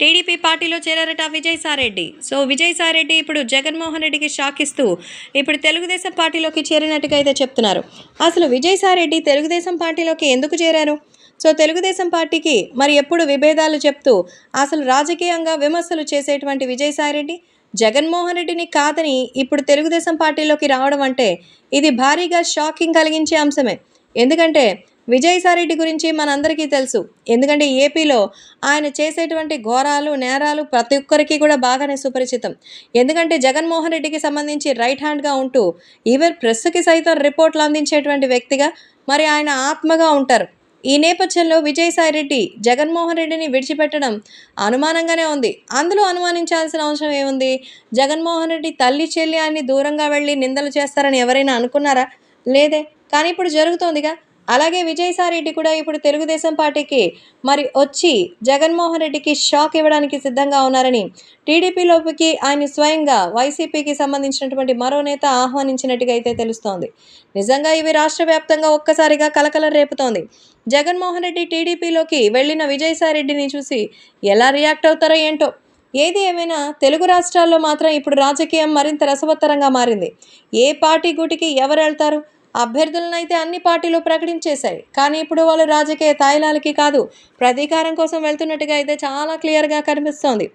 TDP పార్టీలో చేరారట Vijayasai Reddy. So Vijayasai Reddy ఇప్పుడు జగన్మోహన్ రెడ్డికి షాక్ ఇస్తూ ఇప్పుడు తెలుగుదేశం పార్టీలోకి చేరినట్టుగా అయితే చెప్తున్నారు. అసలు విజయసాయిరెడ్డి తెలుగుదేశం పార్టీలోకి ఎందుకు చేరారు? సో తెలుగుదేశం పార్టీకి మరి ఎప్పుడు విభేదాలు చెప్తూ అసలు రాజకీయంగా విమర్శలు చేసేటువంటి విజయసాయిరెడ్డి జగన్మోహన్ రెడ్డిని కాదని ఇప్పుడు తెలుగుదేశం పార్టీలోకి రావడం అంటే ఇది భారీగా షాకింగ్ కలిగించే అంశమే. ఎందుకంటే విజయసాయిరెడ్డి గురించి మనందరికీ తెలుసు. ఎందుకంటే ఏపీలో ఆయన చేసేటువంటి ఘోరాలు నేరాలు ప్రతి ఒక్కరికి కూడా బాగానే సుపరిచితం. ఎందుకంటే జగన్మోహన్ రెడ్డికి సంబంధించి రైట్ హ్యాండ్గా ఉంటూ ఈవెన్ ప్రెస్కి సైతం రిపోర్ట్లు అందించేటువంటి వ్యక్తిగా మరి ఆయన ఆత్మగా ఉంటారు. ఈ నేపథ్యంలో విజయసాయిరెడ్డి జగన్మోహన్ రెడ్డిని విడిచిపెట్టడం అనుమానంగానే ఉంది. అందులో అనుమానించాల్సిన అవసరం ఏముంది? జగన్మోహన్ రెడ్డి తల్లి చెల్లి ఆయన్ని దూరంగా వెళ్ళి నిందలు చేస్తారని ఎవరైనా అనుకున్నారా? లేదే. కానీ ఇప్పుడు జరుగుతోందిగా. అలాగే విజయసాయిరెడ్డి కూడా ఇప్పుడు తెలుగుదేశం పార్టీకి మరి వచ్చి జగన్మోహన్ రెడ్డికి షాక్ ఇవ్వడానికి సిద్ధంగా ఉన్నారని టీడీపీలోకి ఆయన స్వయంగా వైసీపీకి సంబంధించినటువంటి మరో నేత ఆహ్వానించినట్టుగా అయితే తెలుస్తోంది. నిజంగా ఇవి రాష్ట్ర వ్యాప్తంగా ఒక్కసారిగా కలకలం రేపుతోంది. జగన్మోహన్ రెడ్డి టీడీపీలోకి వెళ్ళిన విజయసాయిరెడ్డిని చూసి ఎలా రియాక్ట్ అవుతారో ఏంటో? ఏది ఏమైనా తెలుగు రాష్ట్రాల్లో మాత్రం ఇప్పుడు రాజకీయం మరింత రసవత్తరంగా మారింది. ఏ పార్టీ గూటికి ఎవరు వెళ్తారు? అభ్యర్థులను అయితే అన్ని పార్టీలు ప్రకటించేశాయి. కానీ ఇప్పుడు వాళ్ళు రాజకీయ తాయిలాలకి కాదు ప్రతీకారం కోసం వెళ్తున్నట్టుగా అయితే చాలా క్లియర్గా కనిపిస్తోంది.